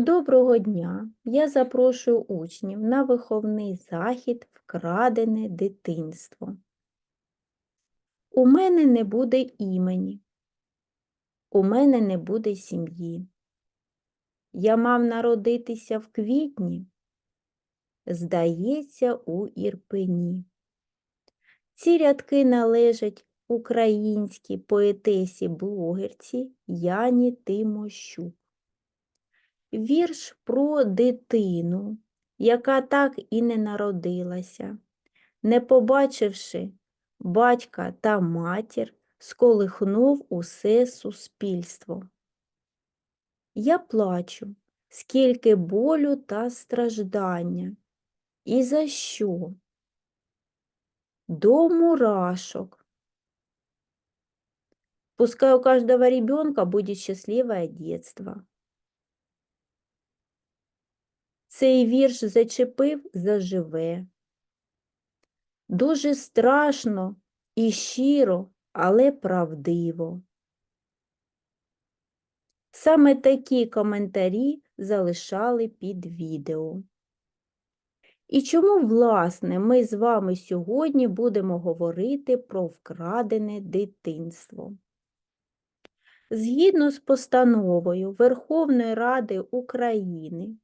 Доброго дня! Я запрошую учнів на виховний захід Вкрадене дитинство. У мене не буде імені, у мене не буде сім'ї. Я мав народитися в квітні, здається, у Ірпені. Ці рядки належать українській поетесі-блогерці Яні Тимощук. Вірш про дитину, яка так і не народилася, не побачивши батька та матір, сколихнув усе суспільство. Я плачу, скільки болю та страждання. І за що? До мурашок. Пускай у каждого ребенка будет счастливое детство. Цей вірш зачепив заживе. Дуже страшно і щиро, але правдиво. Саме такі коментарі залишали під відео. І чому, власне, ми з вами сьогодні будемо говорити про вкрадене дитинство? Згідно з постановою Верховної Ради України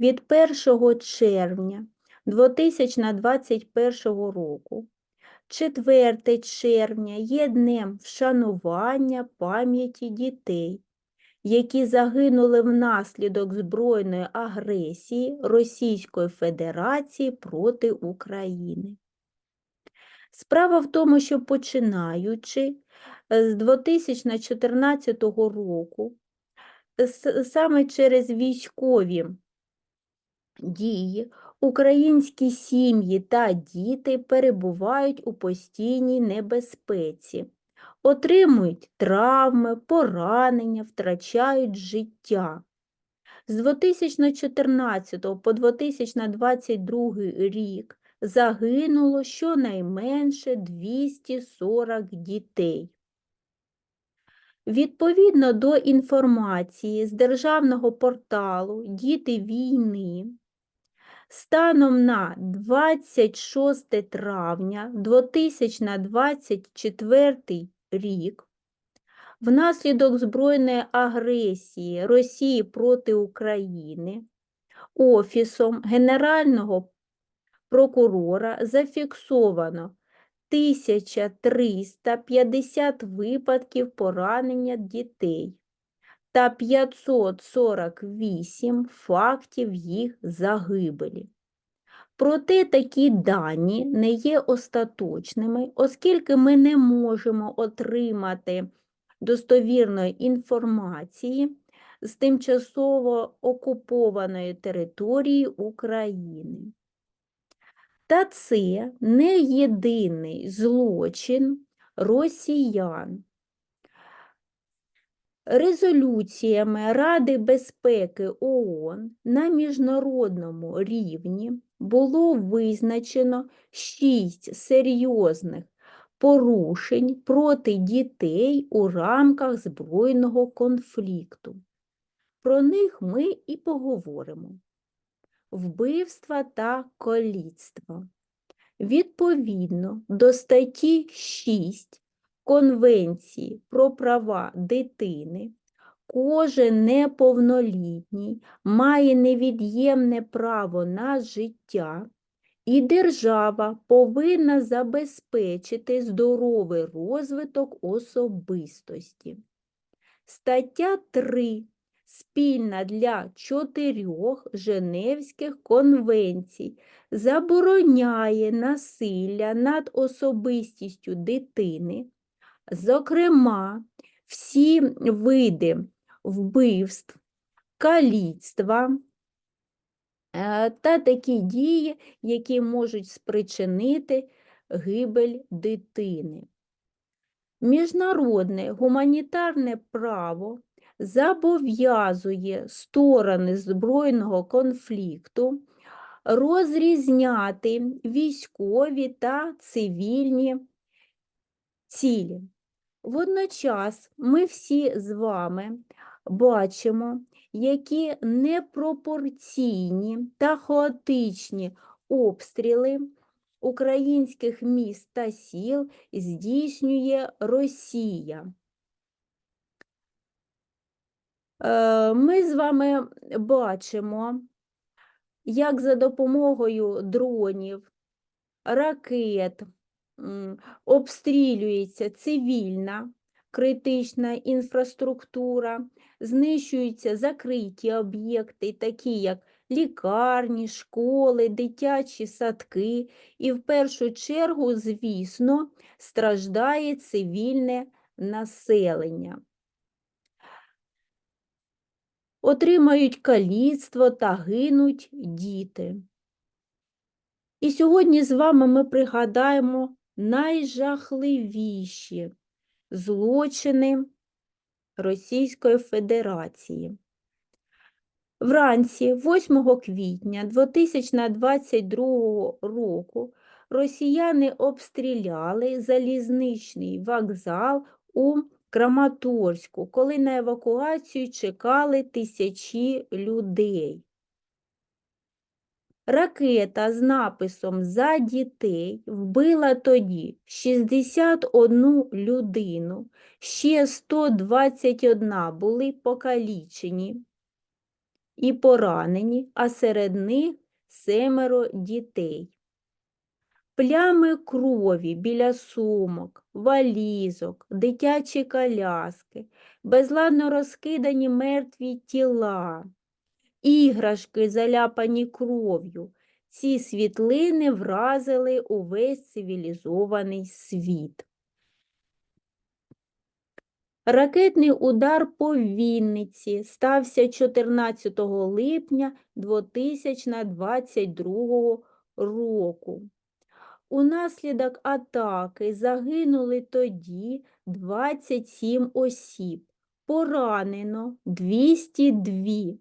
від 1 червня 2021 року 4 червня є днем вшанування пам'яті дітей, які загинули внаслідок збройної агресії Російської Федерації проти України. Справа в тому, що починаючи з 2014 року, саме через військові дії українські сім'ї та діти перебувають у постійній небезпеці, отримують травми, поранення, втрачають життя. З 2014 по 2022 рік загинуло щонайменше 240 дітей. Відповідно до інформації з державного порталу Діти війни, станом на 26 травня 2024 рік внаслідок збройної агресії Росії проти України Офісом Генерального прокурора зафіксовано 1350 випадків поранення дітей та 548 фактів їх загибелі. Проте такі дані не є остаточними, оскільки ми не можемо отримати достовірної інформації з тимчасово окупованої території України. Та це не єдиний злочин росіян. Резолюціями Ради безпеки ООН на міжнародному рівні було визначено шість серйозних порушень проти дітей у рамках збройного конфлікту. Про них ми і поговоримо вбивства та коліцтва. Відповідно до статті 6 Конвенції про права дитини, кожен неповнолітній має невід'ємне право на життя, і держава повинна забезпечити здоровий розвиток особистості. Стаття 3 спільна для чотирьох Женевських конвенцій, забороняє насилля над особистістю дитини, зокрема, всі види вбивств, каліцтва е, та такі дії, які можуть спричинити гибель дитини. Міжнародне гуманітарне право зобов'язує сторони збройного конфлікту розрізняти військові та цивільні цілі. Водночас ми всі з вами бачимо, які непропорційні та хаотичні обстріли українських міст та сіл здійснює Росія. Е, Ми з вами бачимо, як за допомогою дронів, ракет обстрілюється цивільна критична інфраструктура, знищуються закриті об'єкти, такі як лікарні, школи, дитячі садки, і в першу чергу, звісно, страждає цивільне населення. Отримають каліцтво та гинуть діти. І сьогодні з вами ми пригадаємо найжахливіші злочини Російської Федерації. Вранці 8 квітня 2022 року росіяни обстріляли залізничний вокзал у Краматорську, коли на евакуацію чекали тисячі людей. Ракета з написом За дітей вбила тоді 61 людину, ще 121 були покалічені і поранені, а серед них семеро дітей. Плями крові біля сумок, валізок, дитячі коляски, безладно розкидані мертві тіла іграшки, заляпані кров'ю. Ці світлини вразили увесь цивілізований світ. Ракетний удар по Вінниці стався 14 липня 2022 року. Унаслідок атаки загинули тоді 27 осіб, поранено 202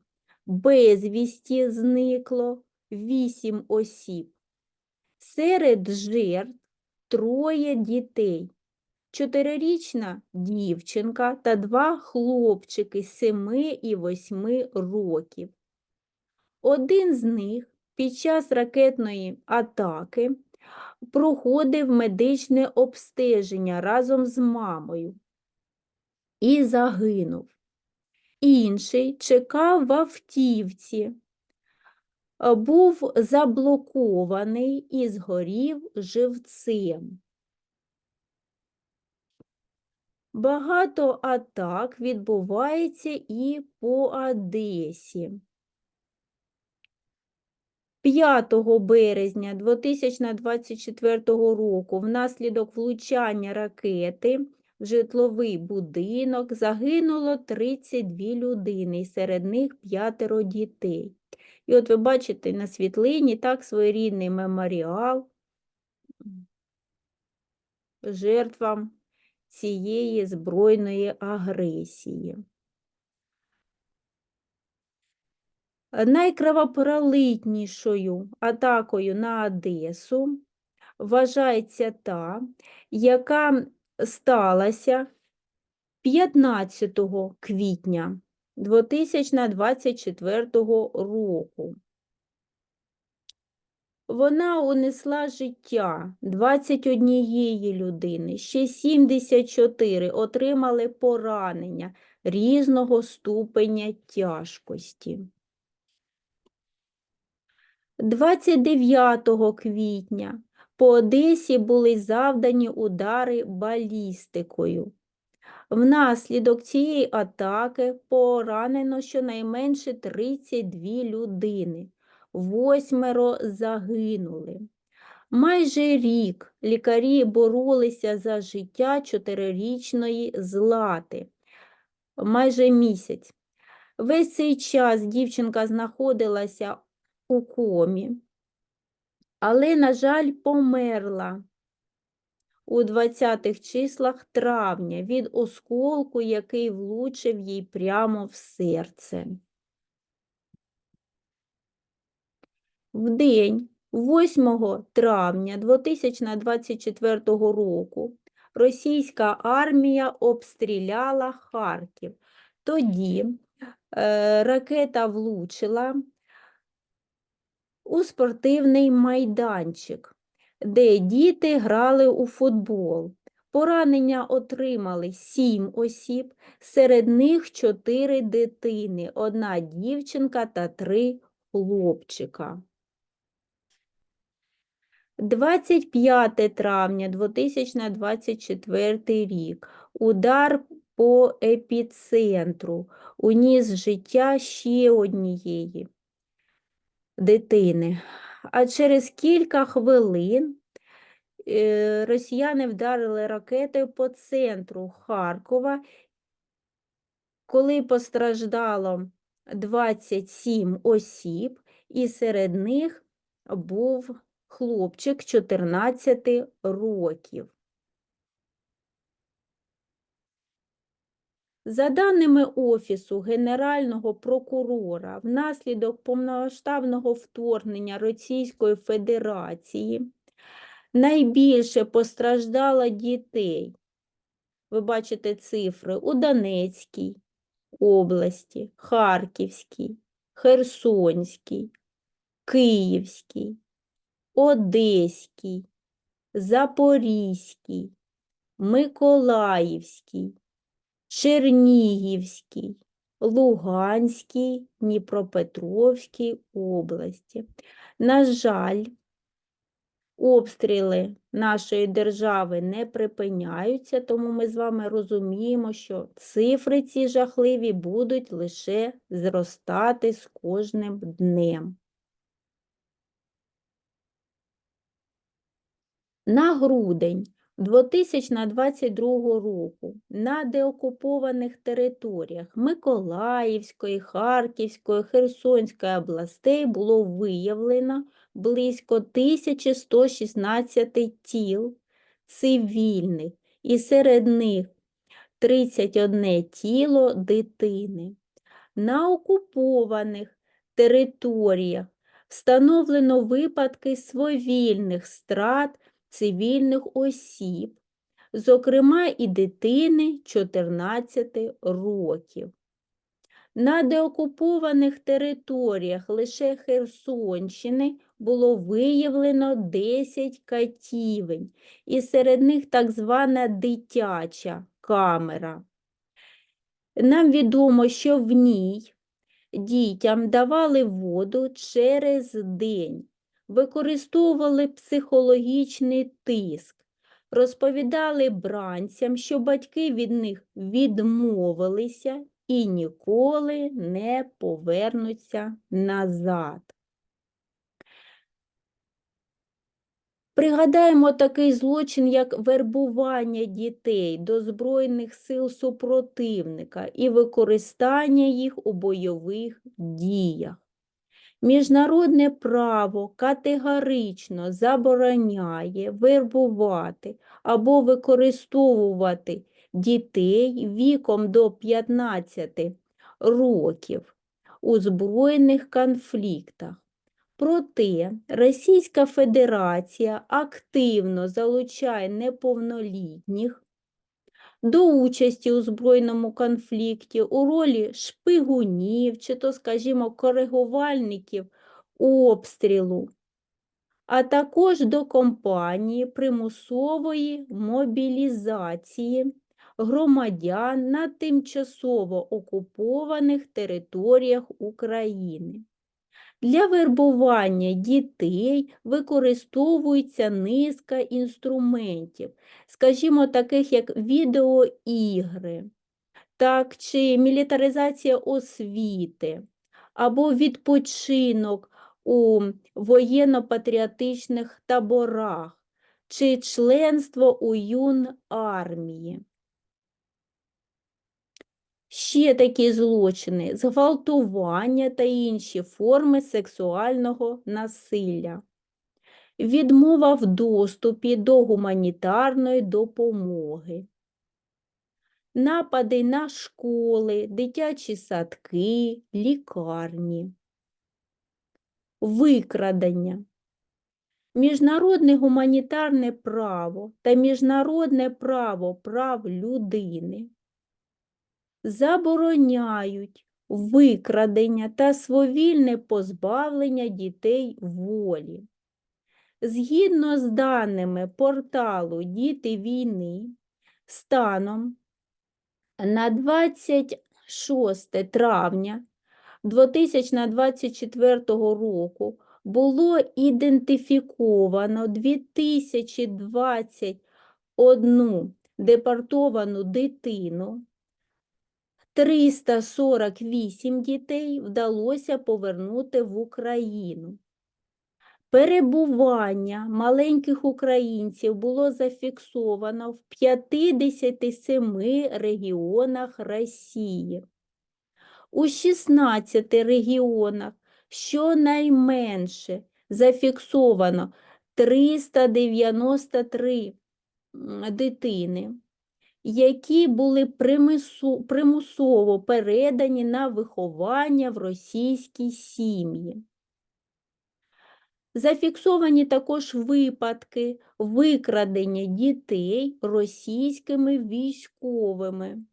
безвісті зникло вісім осіб. Серед жертв троє дітей. Чотирирічна дівчинка та два хлопчики семи і восьми років. Один з них під час ракетної атаки проходив медичне обстеження разом з мамою і загинув інший чекав в автівці, е, був заблокований і згорів живцем. Багато атак відбувається і по Одесі. 5 березня 2024 року внаслідок влучання ракети житловий будинок загинуло 32 людини, серед них п'ятеро дітей. І от ви бачите на світлині так своєрідний меморіал жертвам цієї збройної агресії. Найкровопролитнішою атакою на Одесу вважається та, яка сталася 15 квітня 2024 року. Вона унесла життя 21 людини, ще 74 отримали поранення різного ступеня тяжкості. 29 квітня по Одесі були завдані удари балістикою. Внаслідок цієї атаки поранено щонайменше 32 людини, восьмеро загинули. Майже рік лікарі боролися за життя чотирирічної злати, майже місяць. Весь цей час дівчинка знаходилася у комі але, на жаль, померла у 20-х числах травня від осколку, який влучив їй прямо в серце. В день 8 травня 2024 року російська армія обстріляла Харків. Тоді е, ракета влучила у спортивний майданчик, де діти грали у футбол. Поранення отримали сім осіб, серед них чотири дитини, одна дівчинка та три хлопчика. 25 травня 2024 рік. Удар по епіцентру уніс життя ще однієї дитини. А через кілька хвилин е, росіяни вдарили ракетою по центру Харкова, коли постраждало 27 осіб, і серед них був хлопчик 14 років. За даними Офісу Генерального прокурора, внаслідок повномасштабного вторгнення Російської Федерації найбільше постраждало дітей. Ви бачите цифри у Донецькій області, Харківській, Херсонській, Київській, Одеській, Запорізькій, Миколаївській, Чернігівській, Луганській, Дніпропетровській області. На жаль, обстріли нашої держави не припиняються, тому ми з вами розуміємо, що цифри ці жахливі будуть лише зростати з кожним днем. На грудень 2022 року на деокупованих територіях Миколаївської, Харківської, Херсонської областей було виявлено близько 1116 тіл цивільних, і серед них 31 тіло дитини. На окупованих територіях встановлено випадки свавільних страт цивільних осіб, зокрема і дитини 14 років. На деокупованих територіях лише Херсонщини було виявлено 10 катівень, і серед них так звана дитяча камера. Нам відомо, що в ній дітям давали воду через день, використовували психологічний тиск, розповідали бранцям, що батьки від них відмовилися і ніколи не повернуться назад. Пригадаємо такий злочин, як вербування дітей до Збройних сил супротивника і використання їх у бойових діях. Міжнародне право категорично забороняє вербувати або використовувати дітей віком до 15 років у збройних конфліктах. Проте Російська Федерація активно залучає неповнолітніх до участі у збройному конфлікті у ролі шпигунів чи то, скажімо, коригувальників обстрілу, а також до компанії примусової мобілізації громадян на тимчасово окупованих територіях України. Для вербування дітей використовується низка інструментів, скажімо, таких як відеоігри, так, чи мілітаризація освіти, або відпочинок у воєнно-патріотичних таборах, чи членство у юн армії. Ще такі злочини зґвалтування та інші форми сексуального насилля, відмова в доступі до гуманітарної допомоги, напади на школи, дитячі садки, лікарні, викрадення. Міжнародне гуманітарне право та міжнародне право прав людини забороняють викрадення та свавільне позбавлення дітей волі. Згідно з даними порталу Діти війни, станом на 26 травня 2024 року було ідентифіковано 2021 депортовану дитину, 348 дітей вдалося повернути в Україну. Перебування маленьких українців було зафіксовано в 57 регіонах Росії. У 16 регіонах щонайменше зафіксовано 393 дитини, які були примису- примусово передані на виховання в російські сім'ї. Зафіксовані також випадки викрадення дітей російськими військовими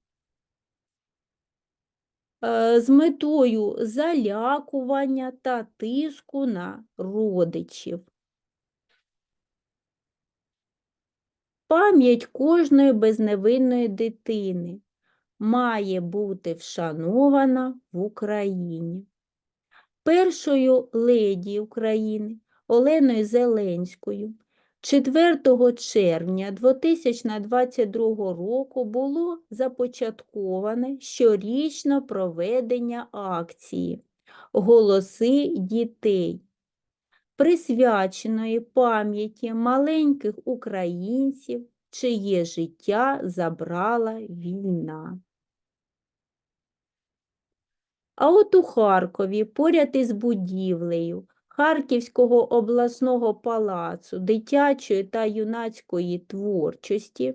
е, з метою залякування та тиску на родичів. Пам'ять кожної безневинної дитини має бути вшанована в Україні. Першою леді України Оленою Зеленською 4 червня 2022 року було започатковане щорічно проведення акції Голоси дітей, присвяченої пам'яті маленьких українців, чиє життя забрала війна. А от у Харкові, поряд із будівлею Харківського обласного палацу дитячої та юнацької творчості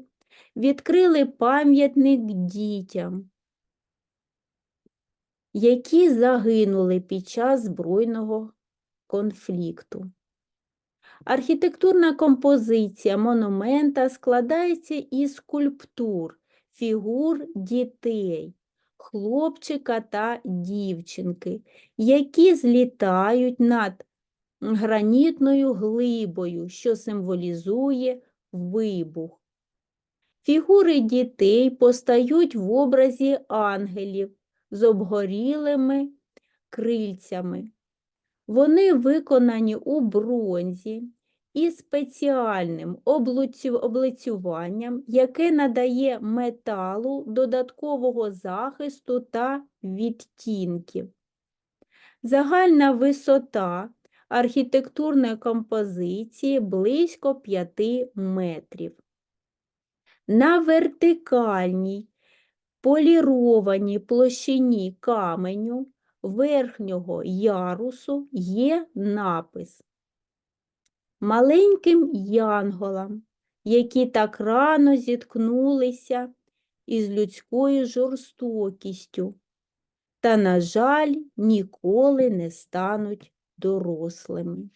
відкрили пам'ятник дітям, які загинули під час збройного конфлікту. Архітектурна композиція монумента складається із скульптур, фігур дітей, хлопчика та дівчинки, які злітають над гранітною глибою, що символізує вибух. Фігури дітей постають в образі ангелів з обгорілими крильцями. Вони виконані у бронзі і спеціальним облицюванням, яке надає металу додаткового захисту та відтінків. Загальна висота архітектурної композиції близько 5 метрів. На вертикальній полірованій площині каменю верхнього ярусу є напис Маленьким янголам, які так рано зіткнулися із людською жорстокістю, та, на жаль, ніколи не стануть дорослими.